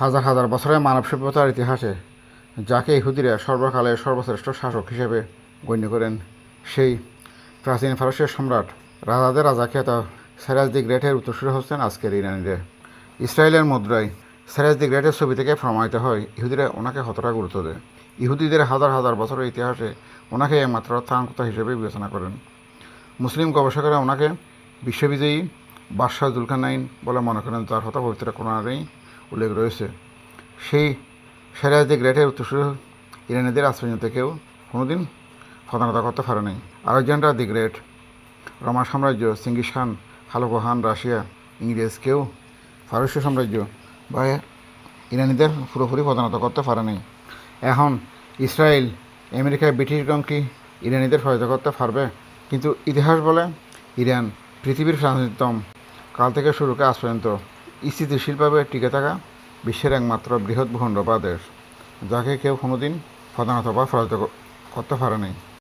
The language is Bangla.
হাজার হাজার বছরের মানব সভ্যতার ইতিহাসে যাকে ইহুদিরা সর্বকালের সর্বশ্রেষ্ঠ শাসক হিসেবে গণ্য করেন, সেই প্রাচীন ফারসের সম্রাট রাজাদের রাজা খ্যাত সেরাজ দি গ্রেটের উত্তরসূরি হচ্ছেন আজকের ইরানিরা ইসরায়েলের মুদ্রায় সেরাজ দি গ্রেটের ছবি থেকে প্রমাণিত হয়, ইহুদিরা ওনাকে কতটা গুরুত্ব দেয়। ইহুদিদের হাজার হাজার বছরের ইতিহাসে ওনাকে একমাত্র ত্রাণকর্তা হিসেবে বিবেচনা করেন। মুসলিম গবেষকেরা ওনাকে বিশ্ববিজয়ী বাদশাহ জুলকানাইন বলে মনে করেন তার হতা পবিত্র কোরআনেই উল্লেখ রয়েছে। সেই সেরাজ দি গ্রেটের উত্তরসূরি ইরানিদের পর্যন্ত কেউ কোনোদিন প্রধানতা করতে পারে নাই। আলেকজান্ডার দি গ্রেট রমা সাম্রাজ্য সিঙ্গিস খান হালকো রাশিয়া, ইংরেজ কেউ ফারস্য সাম্রাজ্য বা ইরানিদের পুরোপুরি প্রধানত করতে পারে নাই। এখন ইসরায়েল আমেরিকায় ব্রিটিশগণ কি ইরানিদের সহায়তা করতে পারবে? কিন্তু ইতিহাস বলে ইরান পৃথিবীর প্রাচীনতম কাল থেকে শুরু করে আজ পর্যন্ত স্থিতিশীলভাবে টিকে থাকা বিশ্বের একমাত্র বৃহৎ ভূখণ্ড বা দেশ যাকে কেউ কোনোদিন প্রধানত বা করতে পারে নাই